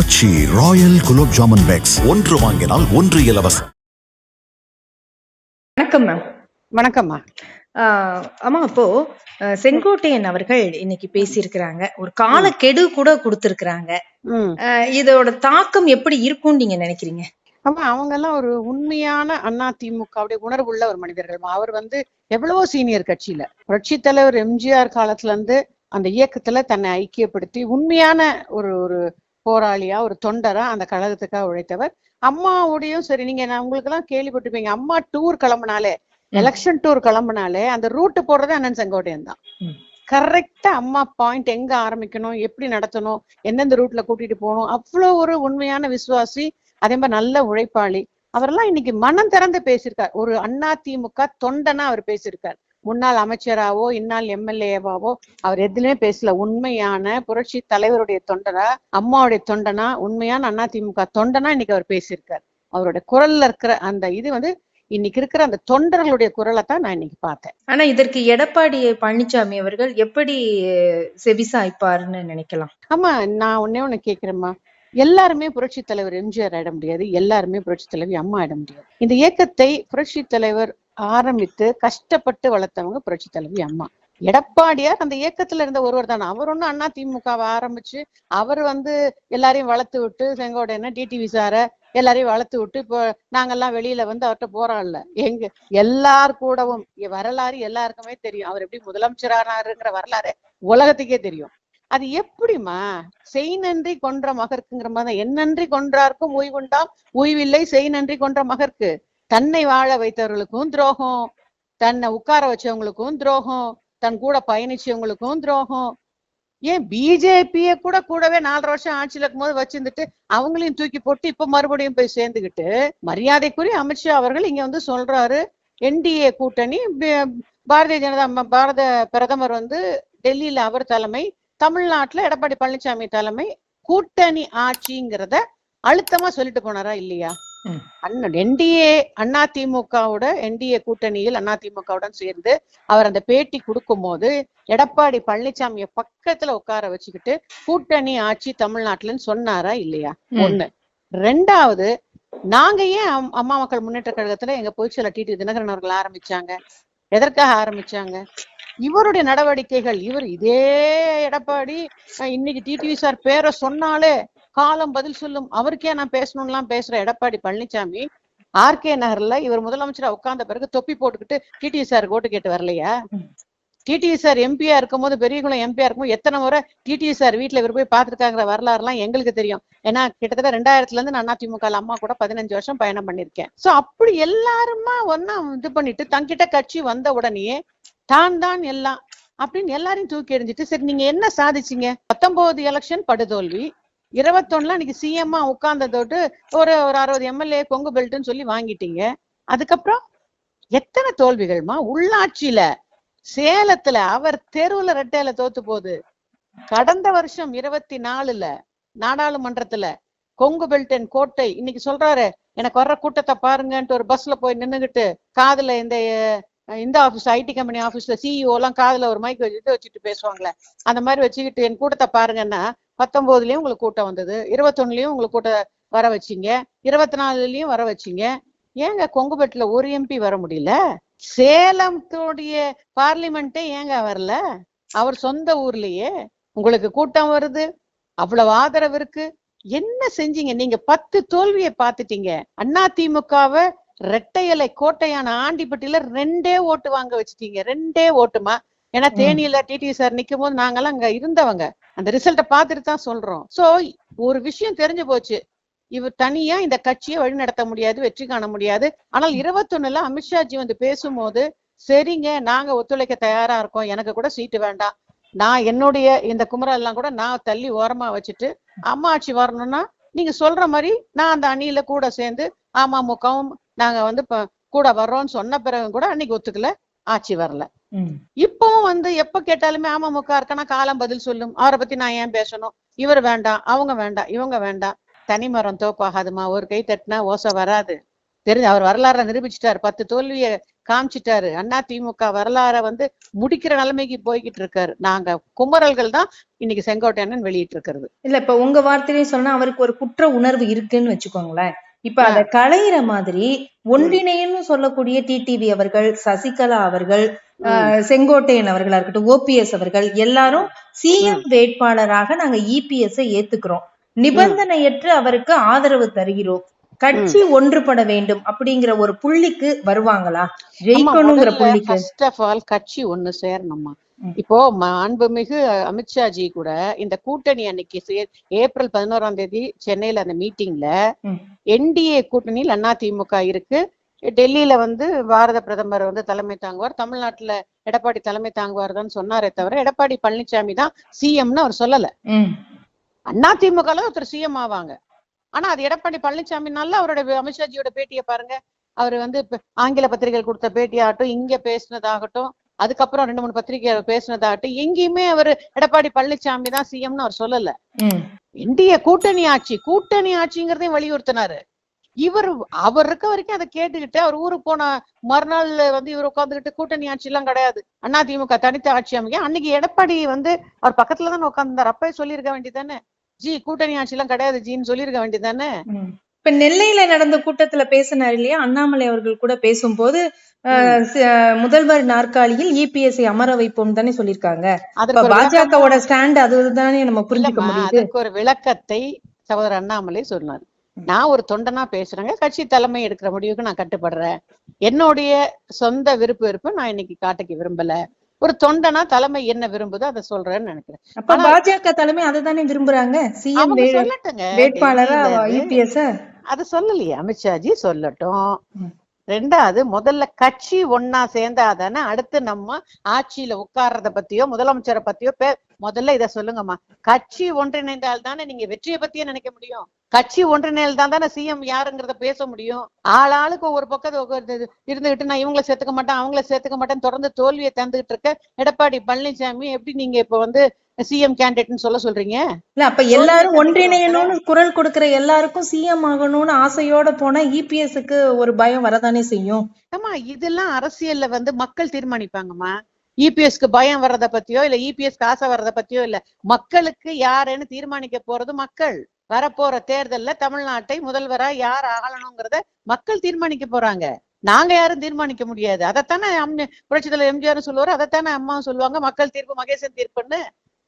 Aachi royal gulab jamun packs. ஒன்று வாங்கினால் ஒன்று இலவசம். வணக்கம் மேம் வணக்கம்மா ஆமா அப்போ செங்கோட்டையன் அவர்கள் இன்னைக்கு பேசியிருக்கிறாங்க. ஒரு காலக்கெடு கூட கொடுத்திருக்கிறாங்க. ம். அஹ், இதோட தாக்கம் எப்படி இருக்கும்னு நீங்க நினைக்கிறீங்க? ஆமா அவங்க எல்லாம் ஒரு உண்மையான அண்ணா திமுகவுடைய உணர்வுள்ள ஒரு மனிதர்கள் அவர் வந்து எவ்வளவோ சீனியர் கட்சியில. புரட்சி தலைவர் எம்ஜிஆர் காலத்துல இருந்து அந்த இயக்கத்துல தன்னை ஐக்கியப்படுத்தி உண்மையான ஒரு ஒரு போராளியா ஒரு தொண்டரா அந்த கழகத்துக்காக உழைத்தவர். அம்மாவுடையும் சரி நீங்க நான் உங்களுக்கு எல்லாம் கேள்விப்பட்டிருப்பீங்க. அம்மா டூர் கிளம்புனாலே எலெக்ஷன் டூர் கிளம்புனாலே அந்த ரூட் போடுறது அண்ணன் செங்கோட்டையன் தான். கரெக்டா அம்மா பாயிண்ட் எங்க ஆரம்பிக்கணும் எப்படி நடத்தணும் எந்தெந்த ரூட்ல கூட்டிட்டு போகணும் அவ்வளவு ஒரு உண்மையான விசுவாசி அதே மாதிரி நல்ல உழைப்பாளி. அவரெல்லாம் இன்னைக்கு மனம் திறந்து பேசியிருக்கார். ஒரு அண்ணா திமுக தொண்டனா அவர் பேசியிருக்கார். முன்னாள் அமைச்சராவோ இந்நாள் எம்எல்ஏவாவோ அவர் எதுலயுமே பேசல. உண்மையான புரட்சி தலைவருடைய தொண்டனா அம்மாவுடைய தொண்டனா உண்மையான அண்ணா திமுக தொண்டனா இன்னைக்கு அவர் பேசியிருக்கார். அவருடைய குரல்ல இருக்கிற அந்த இது வந்து இன்னைக்கு இருக்கிற அந்த தொண்டர்களுடைய குரலை தான் நான் இன்னைக்கு பார்த்தேன். ஆனா இதற்கு எடப்பாடி பழனிசாமி அவர்கள் எப்படி செவிசாய்ப்பாருன்னு நினைக்கலாம்? ஆமா நான் ஒன்னே ஒண்ணு கேக்குறேம்மா. எல்லாருமே புரட்சி தலைவர் எம்ஜிஆர் ஆயிட முடியாது. எல்லாருமே புரட்சி தலைவி அம்மா ஆயிட முடியாது. இந்த இயக்கத்தை புரட்சி தலைவர் ஆரம்பித்து கஷ்டப்பட்டு வளர்த்தவங்க புரட்சி தலைவி அம்மா. எடப்பாடியார் அந்த இயக்கத்துல இருந்த ஒருவர் தானே. அவர் ஒண்ணும் அண்ணா திமுகவை ஆரம்பிச்சு அவர் வந்து எல்லாரையும் வளர்த்து விட்டு செங்கோடையன டிடிவி சார எல்லாரையும் வளர்த்து விட்டு இப்போ நாங்கெல்லாம் வெளியில வந்து அவர்கிட்ட போராடல எங்க எல்லார் கூடவும் வரலாறு எல்லாருக்குமே தெரியும். அவர் எப்படி முதலமைச்சரானாருங்கிற வரலாறு உலகத்துக்கே தெரியும். அது எப்படிமா செய் நன்றி கொன்ற மகர்க்குங்கிற மாதிரி என்னன்றி கொன்றார்க்கும் ஓய்வுண்டாம் ஓய்வில்லை செய் நன்றி கொன்ற மகர்க்கு. தன்னை வாழ வைத்தவர்களுக்கும் துரோகம் தன்னை உட்கார வச்சவங்களுக்கும் துரோகம் தன் கூட பயணிச்சவங்களுக்கும் துரோகம். ஏன் பிஜேபிய கூட கூடவே நாலரை வருஷம் ஆட்சியில இருக்கும்போது வச்சிருந்துட்டு அவங்களையும் தூக்கி போட்டு இப்ப மறுபடியும் போய் சேர்ந்துக்கிட்டு மரியாதைக்குரிய அமித்ஷா அவர்கள் இங்க வந்து சொல்றாரு. என்டிஏ கூட்டணி பாரதிய ஜனதா பாரத பிரதமர் வந்து டெல்லியில அவர் தலைமை தமிழ்நாட்டுல எடப்பாடி பழனிசாமி தலைமை கூட்டணி ஆட்சிங்கிறத அழுத்தமா சொல்லிட்டு போனாரா இல்லையா? என்டிஏ அண்ணா திமுகவோட என்டிஏ கூட்டணியில் அண்ணா திமுகவுடன் சேர்ந்து அவர் அந்த பேட்டி கொடுக்கும் போது எடப்பாடி பழனிசாமிய பக்கத்துல உட்கார வச்சுக்கிட்டு கூட்டணி ஆட்சி தமிழ்நாட்டுலன்னு சொன்னாரா இல்லையா. ஒண்ணு. ரெண்டாவது நாங்க ஏன் அம்- அம்மா மக்கள் முன்னேற்ற கழகத்துல எங்க பொதுச்செயலர் டிடி தினகரன் அவர்கள் ஆரம்பிச்சாங்க? எதற்காக ஆரம்பிச்சாங்க? இவருடைய நடவடிக்கைகள் இவர் இதே எடப்பாடி இன்னைக்கு டிடிவி சார் பேரை சொன்னாலே காலம் பதில் சொல்லும். அவருக்கே நான் பேசணும்லாம் பேசுற எடப்பாடி பழனிசாமி ஆர்கே நகர்ல இவர் முதலமைச்சரா உட்கார்ந்த பிறகு தொப்பி போட்டுக்கிட்டு டிடிவி சார் ஓட்டு கேட்டு வரலையா? ம். டிடிவி சார் எம்பியா இருக்கும்போது பெரியகுளம் எம்பியா இருக்கும்போது எத்தனை முறை டிடிவி சார் வீட்டுல இவர் போய் பார்த்திருக்காங்கிற வரலாறுலாம் எங்களுக்கு தெரியும். ஏன்னா கிட்டத்தட்ட ரெண்டாயிரத்துல இருந்து நான் அதிமுக அம்மா கூட பதினஞ்சு வருஷம் பயணம் பண்ணிருக்கேன் சோ அப்படி எல்லாருமா ஒன்னா இது பண்ணிட்டு தங்கிட்ட கட்சி வந்த உடனேயே தான் தான் எல்லாம் அப்படின்னு எல்லாரையும் தூக்கி எறிஞ்சிட்டு சரி நீங்க என்ன சாதிச்சீங்க? பத்தொன்பது எலெக்ஷன் படுதோல்வி. இருபத்தொன்னுல அன்னைக்கு சிஎம்மா உட்கார்ந்ததோட்டு ஒரு ஒரு அறுபது எம்எல்ஏ கொங்கு பெல்ட்னு சொல்லி வாங்கிட்டீங்க. அதுக்கப்புறம் எத்தனை தோல்விகள்மா? உள்ளாட்சியில சேலத்துல அவர் தெருவுல ரெட்டையில தோத்து போகுது. கடந்த வருஷம் இருபத்தி நாலுல நாடாளுமன்றத்துல கொங்கு பெல்டன் கோட்டை இன்னைக்கு சொல்றாரு எனக்கு வர்ற கூட்டத்தை பாருங்கன்ட்டு ஒரு பஸ்ல போய் நின்னுகிட்டு காதுல இந்த இந்த ஆபீஸ் ஐடி கம்பெனி ஆபீஸ்ல சிஇஓ எல்லாம் காதுல ஒரு மைக் வச்சுட்டு வச்சுட்டு பேசுவாங்களே. அந்த மாதிரி வச்சுக்கிட்டு என் கூட்டத்தை பாருங்கன்னா பத்தொன்பதுலயும் உங்களுக்கு கூட்டம் வந்தது. இருபத்தொன்னுலயும் உங்களுக்கு கூட்டம் வர வச்சீங்க. இருபத்தி நாலுலயும் வர வச்சீங்க. ஏங்க கொங்குபட்டுல ஒரு எம்பி வர முடியல? சேலத்துடைய பார்லிமெண்ட்டே ஏங்க வரல? அவர் சொந்த ஊர்லயே உங்களுக்கு கூட்டம் வருது. அவ்வளவு ஆதரவு இருக்கு. என்ன செஞ்சீங்க? நீங்க பத்து தோல்வியை பார்த்துட்டீங்க. அண்ணா திமுகவை ரெட்டையலை கோட்டையான ஆண்டிப்பட்டியில ரெண்டே ஓட்டு வாங்க வச்சுட்டீங்க. ரெண்டே ஓட்டுமா? ஏன்னா. தேனியில டிடி சார் நிக்கும் போது நாங்கெல்லாம் அங்க இருந்தவங்க. அந்த ரிசல்ட்டை பார்த்துட்டு தான் சொல்றோம். சோ ஒரு விஷயம் தெரிஞ்சு போச்சு. இவர் தனியா இந்த கட்சியை வழி நடத்த முடியாது வெற்றி காண முடியாது. ஆனால் இருபத்தொன்னுல அமித்ஷாஜி வந்து பேசும்போது சரிங்க நாங்க ஒத்துழைக்க தயாரா இருக்கோம். எனக்கு கூட சீட்டு வேண்டாம். நான் என்னுடைய இந்த குமரல் எல்லாம் கூட நான் தள்ளி ஓரமா வச்சுட்டு அம்மா ஆட்சி வரணும்னா நீங்க சொல்ற மாதிரி நான் அந்த அணியில கூட சேர்ந்து அமமுகவும் நாங்க வந்து கூட வர்றோம்னு சொன்ன பிறகு கூட அன்னைக்கு ஒத்துக்கல. ஆட்சி வரல. இப்பவும் வந்து எப்ப கேட்டாலுமே அமமுக இருக்கனா காலம் பதில் சொல்லும். அவரை பத்தி நான் ஏன் பேசணும்? இவர் வேண்டாம் அவங்க வேண்டாம் இவங்க வேண்டாம். தனிமரம் தோப்பாகாதுமா? ஒரு கை தட்டினா ஓசை வராது. தெரிஞ்சு அவர் வரலாறை நிரூபிச்சிட்டாரு. பத்து தோல்விய காமிச்சிட்டாரு. அண்ணா திமுக வரலாற வந்து முடிக்கிற நிலைமைக்கு போய்கிட்டு இருக்காரு. நாங்க குமரல்கள் தான் இன்னைக்கு செங்கோட்டையன் வெளியிட்டு இருக்கிறது இல்ல இப்ப உங்க வார்த்தையிலே சொன்னா அவருக்கு ஒரு குற்ற உணர்வு இருக்குன்னு வச்சுக்கோங்களேன். இப்ப அதை களையிற மாதிரி ஒன்றிணைன்னு சொல்லக்கூடிய டிடிவி அவர்கள் சசிகலா அவர்கள் செங்கோட்டையன் அவர்களா இருக்கட்டும் ஓபிஎஸ் அவர்கள் எல்லாரும் சிஎம் வேட்பாளராக நாங்க இபிஎஸ் ஏத்துக்கிறோம். நிபந்தனையற்று அவருக்கு ஆதரவு தருகிறோம். கட்சி ஒன்றுபட வேண்டும் அப்படிங்கிற ஒரு புள்ளிக்கு வருவாங்களா? ஜெயிக்கணுங்கிற புள்ளிக்கு. கட்சி ஒண்ணு சேரணுமா. இப்போ அன்புமிகு அமித்ஷாஜி கூட இந்த கூட்டணி அன்னைக்கு ஏப்ரல் பதினோராம் தேதி சென்னையில அந்த மீட்டிங்ல. என்டிஏ கூட்டணியில் அண்ணா திமுக இருக்கு. டெல்லியில வந்து பாரத பிரதமர் வந்து தலைமை தாங்குவார். தமிழ்நாட்டுல எடப்பாடி தலைமை தாங்குவார் தான் சொன்னாரே தவிர எடப்பாடி பழனிசாமி தான் சிஎம்னு அவர் சொல்லல. அண்ணா திமுகல ஒருத்தர் சிஎம் ஆவாங்க. ஆனா அது எடப்பாடி பழனிசாமினால அவரோட அமித்ஷாஜியோட பேட்டியை பாருங்க. அவர் வந்து ஆங்கில பத்திரிகைகள் கொடுத்த பேட்டியாகட்டும் இங்க பேசினதாகட்டும் அதுக்கப்புறம் ரெண்டு மூணு பத்திரிகை பேசினதாகட்டும் எங்கேயுமே அவர் எடப்பாடி பழனிசாமி தான் சிஎம்னு அவர் சொல்லல. இந்திய கூட்டணி ஆட்சி கூட்டணி ஆட்சிங்கிறதையும் வலியுறுத்தினாரு. இவர் அவர் இருக்க வரைக்கும் அதை கேட்டுக்கிட்டு அவர் ஊருக்கு போன மறுநாள் வந்து இவர் உட்காந்துக்கிட்டு கூட்டணி ஆட்சி எல்லாம் கிடையாது. அண்ணா திமுக தனித்த ஆட்சி அமைக்க அன்னைக்கு எடப்பாடி வந்து அவர் பக்கத்துல தானே உட்கார்ந்தார். அப்பவே சொல்லியிருக்க வேண்டியதானே ஜி கூட்டணி ஆட்சி எல்லாம் கிடையாது ஜின்னு சொல்லியிருக்க வேண்டியதானே. இப்ப நெல்லையில நடந்த கூட்டத்துல பேசினார் இல்லையா? அண்ணாமலை அவர்கள் கூட பேசும்போது முதல்வர் நாற்காலியில் இபிஎஸ்ஐ அமர வைப்போம் தானே சொல்லியிருக்காங்க பாஜகவோட ஸ்டாண்ட் அதுதானே நம்ம புரிஞ்சுக்க முடியுது. அதுக்கு ஒரு விளக்கத்தை சகோதரர் அண்ணாமலை சொன்னார். நான் ஒரு தொண்டனா பேசுறேங்க. கட்சி தலைமை எடுக்கிற முடிவுக்கு நான் கட்டுப்படுறேன். என்னுடைய சொந்த விருப்பு விருப்பம் நான் இன்னைக்கு காட்டிக்க விரும்பல. ஒரு தொண்டனா தலைமை என்ன விரும்புதோ அதை சொல்றேன்னு நினைக்கிறேன். அப்ப பாஜக தலைமை அதுதானே விரும்புறாங்க? சிஎம் வேட்பாளரா. இபிஎஸ் அது சொல்லலையே அமித்ஷாஜி சொல்லட்டும். ரெண்டாவது முதல்ல கட்சி ஒன்னா சேர்ந்தாதானே அடுத்து நம்ம ஆட்சியில உட்கார்றத பத்தியோ முதலமைச்சரை பத்தியோ பே முதல்ல இத சொல்லுங்கம்மா. கட்சி ஒன்றிணைந்தால் தானே நீங்க வெற்றியை பத்தியே நினைக்க முடியும். கட்சி ஒன்றிணைந்தால் தானே சிஎம் யாருங்கிறத பேச முடியும். ஆளாளுக்கு ஒரு பக்கத்து இருந்துகிட்டு நான் இவங்களை சேர்த்துக்க மாட்டேன் அவங்கள சேர்த்துக்க மாட்டேன் தொடர்ந்து தோல்வியை தந்துகிட்டு இருக்க எடப்பாடி பழனிசாமி எப்படி நீங்க இப்ப வந்து சிஎம் கேண்டிடேட்னு சொல்ல சொல்றீங்க? இல்ல அப்ப எல்லாரும் ஒன்றிணையணும்னு குரல் கொடுக்கிற எல்லாருக்கும் சிஎம் ஆகணும்னு ஆசையோட போனா இபிஎஸ்க்கு ஒரு பயம் வரதானே செய்யும். ஆமா இதெல்லாம் அரசியல்ல வந்து மக்கள் தீர்மானிப்பாங்கம்மா. இபிஎஸ்க்கு பயம் வர்றத பத்தியோ இல்ல இபிஎஸ்க்கு ஆசை வர்றத பத்தியோ இல்ல மக்களுக்கு யாருன்னு தீர்மானிக்க போறது மக்கள். வரப்போற தேர்தல்ல தமிழ்நாட்டை முதல்வரா யார் ஆளணுங்கிறத மக்கள் தீர்மானிக்க போறாங்க. நாங்க யாரும் தீர்மானிக்க முடியாது. அதைத்தானே புரட்சித் தலைவர் எம்ஜிஆர் சொல்லுவாரு அதைத்தானே அம்மாவும் சொல்லுவாங்க மக்கள் தீர்ப்பு மகேசன் தீர்ப்புன்னு.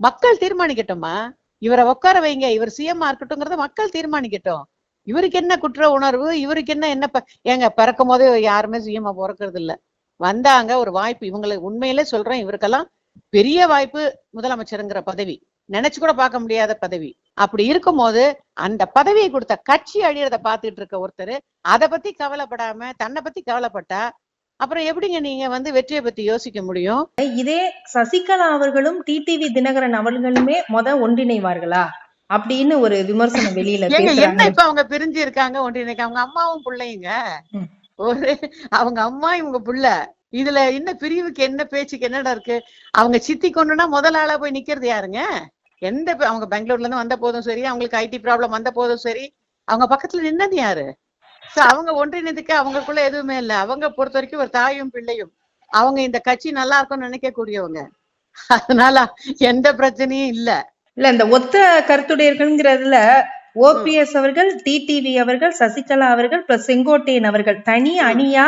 மக்கள் தீர்மானிக்கட்டும்மா. இவரை உட்கார வைங்க இவர் சிஎம் இருக்கட்டும்ங்கிறத மக்கள் தீர்மானிக்கட்டும். இவருக்கு என்ன குற்ற உணர்வு இவருக்கு என்ன என்ன ஏங்க பிறக்கும் போதே யாருமே சுயமா பிறக்கிறது இல்ல. வந்தாங்க ஒரு வாய்ப்பு இவங்களை உண்மையிலே சொல்றேன் இவருக்கெல்லாம் பெரிய வாய்ப்பு முதலமைச்சருங்கிற பதவி. நினைச்சு கூட பார்க்க முடியாத பதவி. அப்படி இருக்கும்போது அந்த பதவியை கொடுத்த கட்சி அழியறத பார்த்துட்டு இருக்க ஒருத்தர் அதை பத்தி கவலைப்படாம தன்னை பத்தி கவலைப்பட்டா அப்புறம் எப்படிங்க நீங்க வந்து வெற்றியை பத்தி யோசிக்க முடியும்? இதே சசிகலா அவர்களும் டிடிவி தினகரன் அவர்களுமே மொத ஒன்றிணைவார்களா? அப்படின்னு ஒரு விமர்சனம் வெளியில என்ன இப்ப அவங்க பிரிஞ்சு இருக்காங்க ஒன்றிணைக்க? அவங்க அம்மாவும் பிள்ளைங்க. ஒரு அவங்க அம்மா இவங்க புள்ள. இதுல என்ன பிரிவுக்கு என்ன பேச்சுக்கு என்னடா இருக்கு? அவங்க சித்தி கொண்டுனா முதல் ஆளா போய் நிக்கிறது யாருங்க? எந்த அவங்க பெங்களூர்ல இருந்து வந்த போதும் சரி அவங்களுக்கு ஐடி ப்ராப்ளம் வந்த போதும் சரி அவங்க பக்கத்துல நின்னது யாரு? அவங்க ஒன்றிணைந்துக்க அவங்களுக்குள்ள எதுவுமே இல்ல. அவங்க பொறுத்த வரைக்கும் ஒரு தாயும் பிள்ளையும். அவங்க இந்த கட்சி நல்லா இருக்கும்னு நினைக்கக்கூடியவங்க. அதனால எந்த பிரச்சனையும் இல்ல. இல்ல இந்த ஒத்த கருத்துடையர்கள்ங்கிறதுல ஓபிஎஸ் அவர்கள் டிடிவி அவர்கள் சசிகலா அவர்கள் பிளஸ் செங்கோட்டையன் அவர்கள் தனி அணியா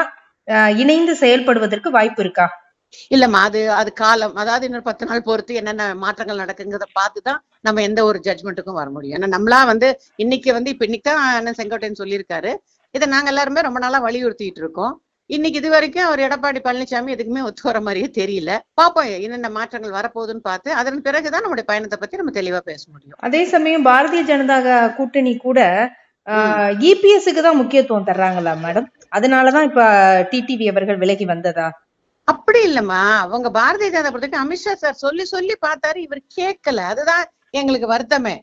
இணைந்து செயல்படுவதற்கு வாய்ப்பு இருக்கா? இல்லம்மா அது அது காலம். அதாவது இன்னொரு பத்து நாள் பொறுத்து என்னென்ன மாற்றங்கள் நடக்குங்கிறத பார்த்துதான் நம்ம எந்த ஒரு ஜட்மெண்ட்டுக்கும் வர முடியும். ஏன்னா நம்மளா வந்து இன்னைக்கு வந்து இப்ப இன்னைக்கு தான் அண்ணன் செங்கோட்டையன் சொல்லியிருக்காரு. இதை நாங்க எல்லாருமே ரொம்ப நாளா வலியுறுத்திட்டு இருக்கோம். இன்னைக்கு இது வரைக்கும் அவர் எடப்பாடி பழனிசாமி எதுக்குமே ஒத்து வர மாதிரியே தெரியல. பாப்போம் என்னென்ன மாற்றங்கள் வரப்போகுதுன்னு பார்த்து அதன் பிறகுதான் நம்முடைய பயணத்தை பத்தி நம்ம தெளிவா பேச முடியும். அதே சமயம் பாரதிய ஜனதா கூட்டணி கூட இபிஎஸ்க்கு தான் முக்கியத்துவம் தர்றாங்களா மேடம்? அதனாலதான் இப்ப டிடிவி அவர்கள் விலகி வந்ததா? அப்படி இல்லம்மா. அவங்க பாரதிய ஜனதா பொறுத்தவரைக்கும் அமித்ஷா சார் சொல்லி சொல்லி பார்த்தாரு இவர் கேட்கல. அதுதான் எங்களுக்கு வருத்தமே.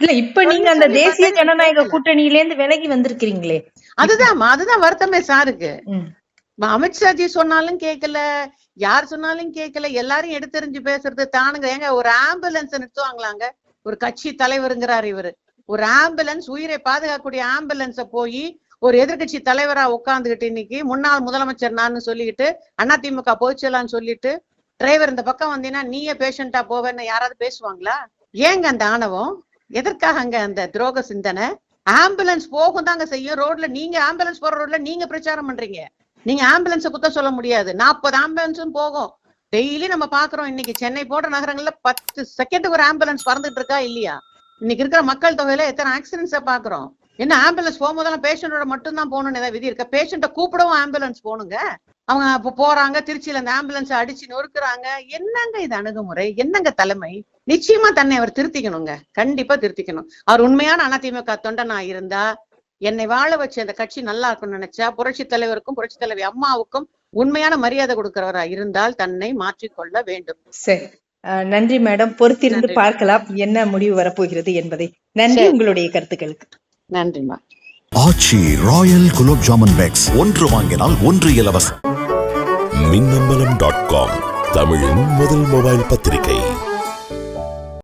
இல்ல இப்ப நீங்க அந்த தேசிய ஜனநாயக. கூட்டணியில இருந்து விலகி வந்திருக்கிறீங்களே. அதுதான் அதுதான் வருத்தமே சாருக்கு. அமித்ஷாஜி சொன்னாலும் கேட்கல யார் சொன்னாலும் கேட்கல எல்லாரும் எடுத்தெறிஞ்சு பேசுறது தானுங்க. ஏங்க ஒரு ஆம்புலன்ஸ் நிறுத்துவாங்களாங்க? ஒரு கட்சி தலைவருங்கிறாரு இவரு. ஒரு ஆம்புலன்ஸ் உயிரை பாதுகாக்கக்கூடிய ஆம்புலன்ஸ போய் ஒரு எதிர்க்கட்சி தலைவரா உட்கார்ந்துகிட்டு இன்னைக்கு முன்னாள் முதலமைச்சர் நான் சொல்லிக்கிட்டு அதிமுக போச்சலான்னு சொல்லிட்டு டிரைவர் இந்த பக்கம் வந்தீங்கன்னா நீயே பேஷண்டா போவேன்னு யாராவது பேசுவாங்களா? ஏங்க அந்த ஆணவம்? எதற்காக அங்க அந்த துரோக சிந்தனை? ஆம்புலன்ஸ் போகும் தாங்க செய்யும் ரோட்ல. நீங்க ஆம்புலன்ஸ் போற ரோட்ல நீங்க பிரச்சாரம் பண்றீங்க. நீங்க ஆம்புலன்ஸ குத்த சொல்ல முடியாது. நாற்பது ஆம்புலன்ஸும் போகும். டெய்லி நம்ம பாக்குறோம். இன்னைக்கு சென்னை போன்ற நகரங்கள்ல பத்து செகண்டுக்கு ஒரு ஆம்புலன்ஸ் பறந்துட்டு இருக்கா இல்லையா? இன்னைக்கு இருக்கிற மக்கள் தொகையில எத்தனை ஆக்சிடென்ட்ஸ பாக்குறோம்? என்ன ஆம்புலன்ஸ் போகும்போதெல்லாம் பேஷண்டோட மட்டும் தான் போகணும்னு ஏதாவது விதி இருக்கா? பேஷண்ட்டை கூப்பிடவும் ஆம்புலன்ஸ் போகணுங்க. அவங்க இப்ப போறாங்க. திருச்சியில அந்த ஆம்புலன்ஸ் அடிச்சு நொறுக்குறாங்க. என்னங்க இது அணுகுமுறை? என்னங்க தலைமை? நிச்சயமா தன்னை அவர் திருத்திக்கணுங்க. கண்டிப்பா திருத்திக்கணும். அவர் உண்மையான அதிமுக தொண்டனா இருந்தா என்னை வாழ வச்ச அந்த கட்சி நல்லா இருக்கும்னு நினைச்சா புரட்சி தலைவருக்கும் புரட்சி தலைவி அம்மாவுக்கும் உண்மையான மரியாதை கொடுக்கிறவரா இருந்தால் தன்னை மாற்றிக்கொள்ள வேண்டும். சரி. நன்றி மேடம். பொறுத்திருந்து. பார்க்கலாம் என்ன முடிவு வரப்போகிறது என்பதை. நன்றி. உங்களுடைய கருத்துக்களுக்கு. நன்றிம்மா ஆச்சி ராயல் குலோப் ஜாமன் பேக்ஸ். ஒன்று வாங்கினால் ஒன்று இலவசம். Minnambalam dot com. தமிழின் முதல் மொபைல் பத்திரிகை.